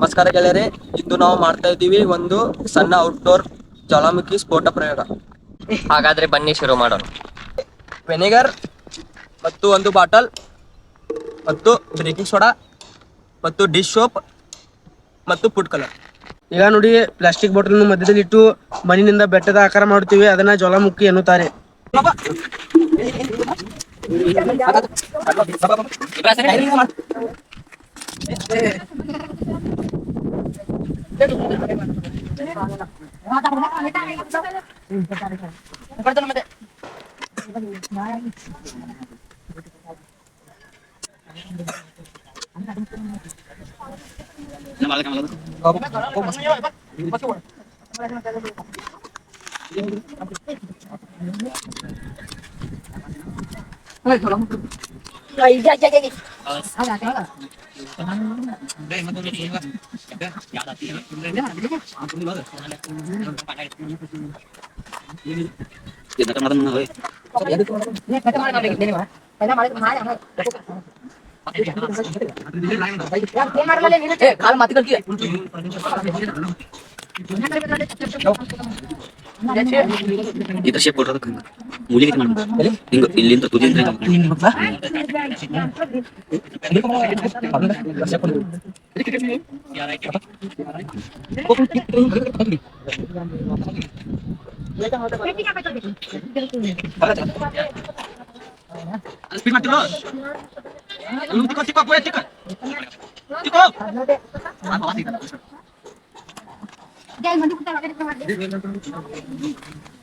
ನಮಸ್ಕಾರ ಗೆಳೆಯರೇ ಇಂದು ನಾವು ಮಾಡ್ತಾ ಇದ್ದೀವಿ ಒಂದು ಸಣ್ಣ ಔಟ್ಡೋರ್ ಜ್ವಾಲಾಮುಖಿ ಸ್ಫೋಟ ಪ್ರಯೋಗ. ಹಾಗಾದ್ರೆ ಬನ್ನಿ ಶುರು ಮಾಡೋಣ. ವೆನಿಗರ್ ಮತ್ತು ಒಂದು ಬಾಟಲ್ ಮತ್ತು ಬೇಕಿಂಗ್ ಸೋಡಾ ಮತ್ತು ಡಿಶ್ ಸೋಪ್ ಮತ್ತು ಫುಡ್ ಕಲರ್ ಈಗ ನೋಡಿ ಪ್ಲಾಸ್ಟಿಕ್ ಬಾಟಲ್ ಮಧ್ಯದಲ್ಲಿ ಇಟ್ಟು ಮಣ್ಣಿನಿಂದ ಬೆಟ್ಟದ ಆಕಾರ ಮಾಡುತ್ತೀವಿ ಅದನ್ನ ಜ್ವಾಲಾಮುಖಿ ಎನ್ನುತ್ತಾರೆ. Ay, ya, ya, ya. Ahora, ahora. Ve, no te काल माती कर इधर से बोल रहा था Muli kita naman. Linggo, ilin to tudin rin. Ilin Jangan mandi kita lagi di kamar.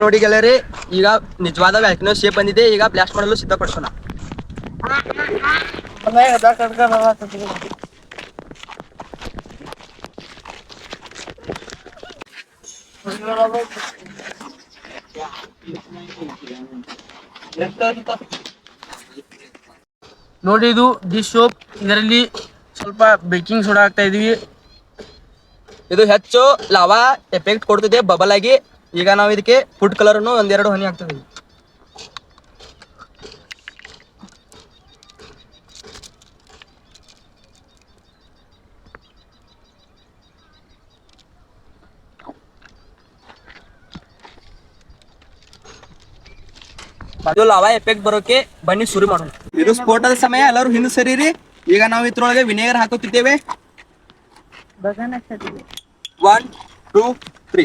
ನೋಡಿ ಗೆಳರಿ ಈಗ ನಿಜವಾದ ವ್ಯಾಕ್ಸಿನ ಶೇಪ್ ಬಂದಿದೆ, ಈಗ ಬ್ಲಾಸ್ಟ್ ಮಾಡಲು ಸಿದ್ಧಪಡಿಸೋಣ ನೋಡಿ ಇದು ಡಿ ಶೋಪ್ ಇದರಲ್ಲಿ ಸ್ವಲ್ಪ ಬೇಕಿಂಗ್ ಸೋಡಾ ಹಾಕ್ತಾ ಇದೀವಿ. ಇದು ಹೆಚ್ಚು ಲಾವಾ ಎಫೆಕ್ಟ್ ಕೊಡ್ತಿದೆ ಬಬಲ್ ಆಗಿ. ಈಗ ನಾವು ಇದಕ್ಕೆ ಫುಡ್ ಕಲರ್ ಒಂದೆರಡು ಹನಿ ಹಾಕ್ತಿದ್ದೀವಿ ಅದು ಲಾವಾ ಎಫೆಕ್ಟ್ ಬರೋಕೆ ಬನ್ನಿ ಶುರು ಮಾಡೋಣ. ಇದು ಸ್ಫೋಟದ ಸಮಯ ಎಲ್ಲರೂ ಹಿಂದೆ ಸರಿರಿ. ಈಗ ನಾವು ಇದ್ರೊಳಗೆ vinegar ಹಾಕುತ್ತಿದ್ದೇವೆ. One two three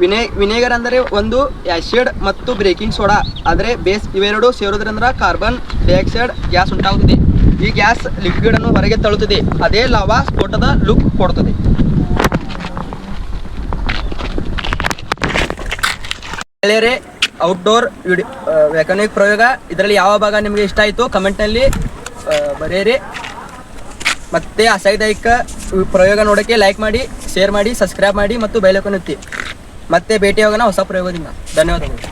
vine vinegar ಅಂದರೆ ಒಂದು ಆ್ಯಸಿಡ್ ಮತ್ತು ಬ್ರೇಕಿಂಗ್ ಸೋಡಾ. ಆದರೆ ಬೇಸ್ ಇವೆರಡು ಸೇರೋದ್ರಿಂದ ಕಾರ್ಬನ್ ಡೈಆಕ್ಸೈಡ್ ಗ್ಯಾಸ್ ಉಂಟಾಗುತ್ತದೆ. ಈ ಗ್ಯಾಸ್ ಲಿಕ್ವಿಡ್ ಅನ್ನು ಹೊರಗೆ ತಳ್ಳುತ್ತದೆ. ಅದೇ ಲಾವಾ ಸ್ಫೋಟದ ಲುಕ್ ಕೊಡುತ್ತದೆ. ಗೆಳೆಯರೇ, ಔಟ್ಡೋರ್ ವಿಡಿ ವ್ಯಾಕನಿಕ್ ಪ್ರಯೋಗ. ಇದರಲ್ಲಿ ಯಾವ ಭಾಗ ನಿಮಗೆ ಇಷ್ಟ ಆಯಿತು ಕಮೆಂಟ್ನಲ್ಲಿ ಬರೆಯಿರಿ. ಮತ್ತೆ ಆಸಕ್ತಿದಾಯಕ ಪ್ರಯೋಗ ನೋಡೋಕ್ಕೆ ಲೈಕ್ ಮಾಡಿ ಶೇರ್ ಮಾಡಿ ಸಬ್ಸ್ಕ್ರೈಬ್ ಮಾಡಿ ಮತ್ತು ಬೆಲ್ ಐಕಾನ್ ಒತ್ತಿ. ಮತ್ತೆ ಭೇಟಿ ಹೊಸ ಪ್ರಯೋಗದಿಂದ ಧನ್ಯವಾದಗಳು.